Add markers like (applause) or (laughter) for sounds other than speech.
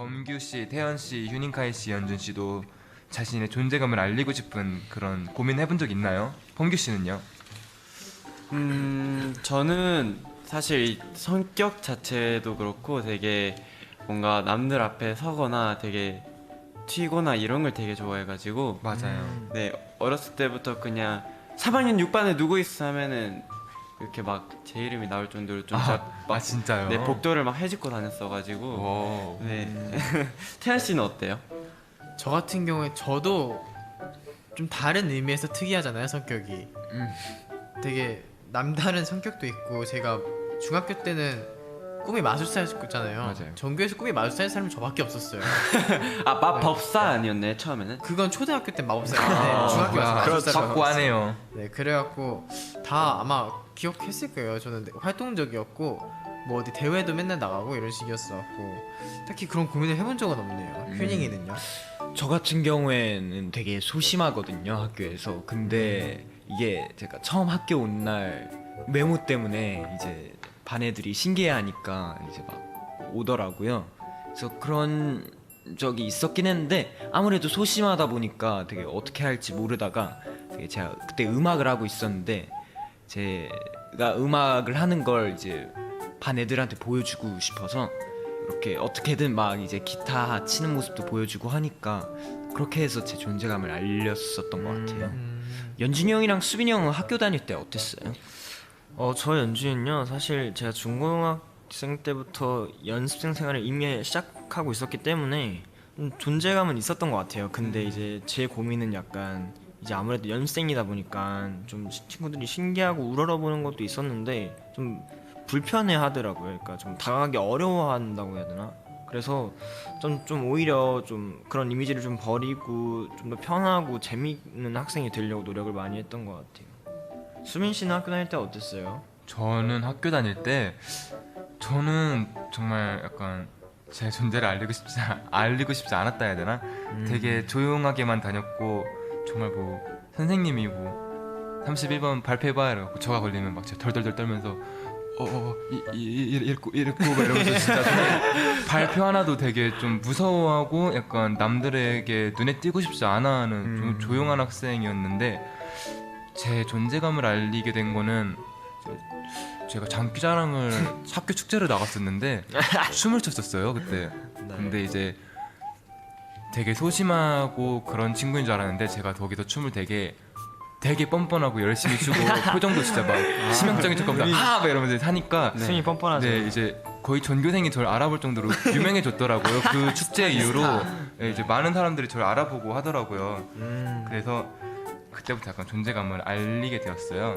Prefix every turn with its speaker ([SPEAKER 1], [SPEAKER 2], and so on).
[SPEAKER 1] 범규 씨, 태연 씨, 휴닝카이 씨, 연준 씨도 자신의 존재감을 알리고 싶은 그런 고민 해본 적 있나요? 범규 씨는요?
[SPEAKER 2] 음, 저는 사실 이 성격 자체도 그렇고 되게 뭔가 남들 앞에 서거나 되게 튀거나 이런 걸 되게 좋아해가지고
[SPEAKER 1] 맞아요.
[SPEAKER 2] 네 어렸을 때부터 그냥 3학년 6반에 누구 있어 하면은 이렇게 막 제 이름이 나올 정도로 좀
[SPEAKER 1] 아,
[SPEAKER 2] 막
[SPEAKER 1] 아 진짜요?
[SPEAKER 2] 네, 복도를 막 해집고 다녔어가지고
[SPEAKER 1] 오.
[SPEAKER 2] 네 (laughs) 태연 씨는 어때요?
[SPEAKER 3] 저 같은 경우에 저도 좀 다른 의미에서 특이하잖아요 성격이
[SPEAKER 1] 음.
[SPEAKER 3] 되게 남다른 성격도 있고 제가 중학교 때는 꿈이 마술사였잖아요
[SPEAKER 1] 맞아요.
[SPEAKER 3] 전교에서 꿈이 마술사인 사람이 저밖에 없었어요 (laughs)
[SPEAKER 2] 아 마법사 아니었네 처음에는
[SPEAKER 3] 그건 초등학교 때 마법사였는데
[SPEAKER 1] 아,
[SPEAKER 3] 중학교 와서. 마술사로
[SPEAKER 1] 확고하네요.
[SPEAKER 3] 네 그래갖고 다 아마 기억했을 거예요 저는 활동적이었고 뭐 어디 대회도 맨날 나가고 이런 식이었어갖고 딱히 그런 고민을 해본 적은 없네요
[SPEAKER 1] 음.
[SPEAKER 3] 휴닝이는요?
[SPEAKER 4] 저 같은 경우에는 되게 소심하거든요 학교에서 근데 이게 제가 처음 학교 온날 외모 때문에 이제 반 애들이 신기해하니까 이제 막 오더라고요 그래서 그런 적이 있었긴 했는데 아무래도 소심하다 보니까 되게 어떻게 할지 모르다가 되게 제가 그때 음악을 하고 있었는데 제가 음악을 하는 걸 이제 반 애들한테 보여주고 싶어서 이렇게 어떻게든 막 이제 기타 치는 모습도 보여주고 하니까 그렇게 해서 제 존재감을 알렸었던 것 같아요.
[SPEAKER 3] 음.
[SPEAKER 4] 연준이 형이랑 수빈이 형은 학교 다닐 때 어땠어요?
[SPEAKER 5] 어, 저 연주는요. 사실 제가 중고등학생 때부터 연습생 생활을 이미 시작하고 있었기 때문에 좀 존재감은 있었던 것 같아요. 근데 이제 제 고민은 약간 이제 아무래도 연습생이다 보니까 좀 시- 친구들이 신기하고 우러러보는 것도 있었는데 좀 불편해 하더라고요. 그러니까 좀 다가가기 어려워한다고 해야 되나? 그래서 좀, 좀 오히려 좀 그런 이미지를 좀 버리고 좀 더 편하고 재미있는 학생이 되려고 노력을 많이 했던 것 같아요. 수민 씨는 학교 다닐 때 어땠어요?
[SPEAKER 1] 저는 학교 다닐 때 저는 정말 약간 제 존재를 알리고 싶지 않- 알리고 싶지 않았다 해야 되나? 되게 조용하게만 다녔고 정말 뭐 선생님이 뭐 31번 발표해봐 이러고 저가 걸리면 막 제가 덜덜덜 떨면서 어이 읽고 읽고 막 이러면서 진짜 (laughs) 발표 하나도 되게 좀 무서워하고 약간 남들에게 눈에 띄고 싶지 않아 하는 좀 조용한 학생이었는데 제 존재감을 알리게 된 거는 제가 장기자랑을 (laughs) 학교 축제를 나갔었는데 (laughs) 춤을 췄었어요 그때. 근데 이제 되게 소심하고 그런 친구인 줄 알았는데 제가 거기서 춤을 되게 되게 뻔뻔하고 열심히 추고 (laughs) 표정도 진짜 막 치명적인 척하면서 하막 이러면서 하니까
[SPEAKER 5] 수민이 뻔뻔하죠.
[SPEAKER 1] 네 이제 거의 전교생이 저를 알아볼 정도로 유명해졌더라고요. 그 (laughs) 축제 이후로. 네, 이제 많은 사람들이 저를 알아보고 하더라고요.
[SPEAKER 5] 음.
[SPEAKER 1] 그래서 그때부터 약간 존재감을 알리게 되었어요